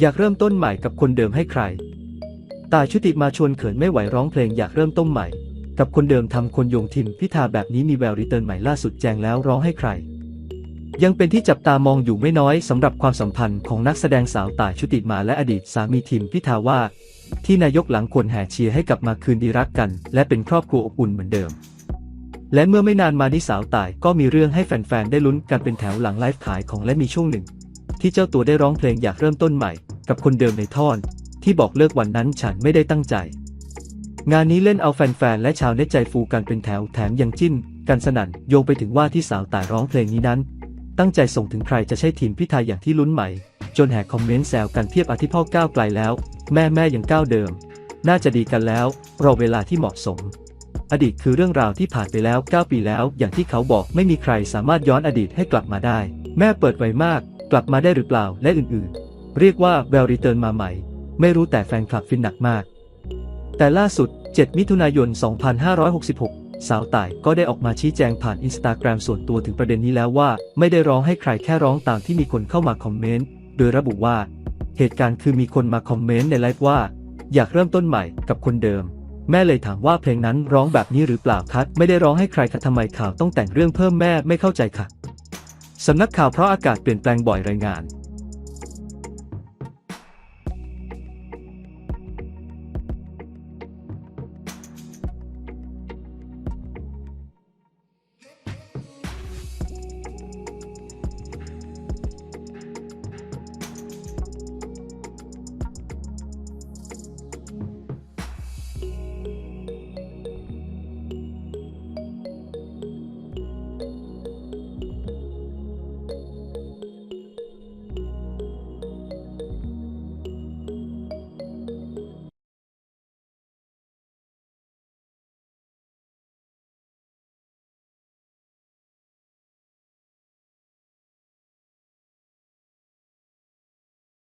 อยากเริ่มต้นใหม่กับคนเดิมให้ใคร ตายชุติมาชวนเขินไม่ไหวร้องเพลงอยากเริ่มต้นใหม่ กับคนเดิมทำคนโยงทิมพิธาแบบนี้มีแววรีเทิร์นใหม่ล่าสุดแจงแล้วร้องให้ใคร ยังเป็นที่จับตามองอยู่ไม่น้อยสำหรับความสัมพันธ์ของนักแสดงสาวตายชุติมาและอดีตสามีทิมพิธาว่า ที่นายกหลังควรแห่เชียร์ให้กลับมาคืนดีรักกัน และเป็นครอบครัวอบอุ่นเหมือนเดิมและเมื่อไม่นานมานี้สาวตายก็มีเรื่องให้แฟนๆ ได้ลุ้นกันเป็นแถวหลังไลฟ์ขายของและมีช่วงหนึ่ง ที่เจ้าตัวได้ร้องเพลงอยากเริ่มต้นใหม่ กับคนเดิมในท่อน ที่บอกเลิกวันนั้นฉันไม่ได้ตั้งใจ งานนี้เล่นเอาแฟนๆและชาวเน็ตใจฟูกันเป็นแถวแถมยังจิ้น กันสนั่นโยงไปถึงว่าที่สาวต่ายร้องเพลงนี้นั้น ตั้งใจส่งถึงใครจะใช่ทีมพิธาอย่างที่ลุ้นใหม่ จนแหกคอมเมนต์แซวกันเพียบอาทิพ่อก้าวไกลแล้ว แม่แม่ยังก้าวเดิม น่าจะดีกันแล้วรอเวลาที่เหมาะสมอดีตคือเรื่องราวที่ผ่านไปแล้ว 9 ปีแล้ว อย่างที่เขาบอกไม่มีใครสามารถย้อนอดีตให้กลับมาได้ แม่เปิดไวมาก กลับมาได้หรือเปล่าและอื่นๆ เรียกว่าแววรีเทิร์นมาใหม่ ไม่รู้แต่แฟนคลับฟินหนักมาก แต่ล่าสุด 7 มิถุนายน 2566 สาวต่ายก็ได้ออกมาชี้แจงผ่านอินสตาแกรมส่วนตัวถึงประเด็นนี้แล้วว่า ไม่ได้ร้องให้ใครแค่ร้องตามที่มีคนเข้ามาคอมเมนต์ โดยระบุว่า เหตุการณ์คือมีคนมาคอมเมนต์ในไลฟ์ว่า อยากเริ่มต้นใหม่กับคนเดิมแม่เลยถามว่าเพลงนั้นร้องแบบนี้หรือเปล่าคะไม่ได้ร้องให้ใครคะทำไมข่าวต้องแต่งเรื่องเพิ่มแม่ไม่เข้าใจค่ะ สำนักข่าวเพราะอากาศเปลี่ยนแปลงบ่อยรายงาน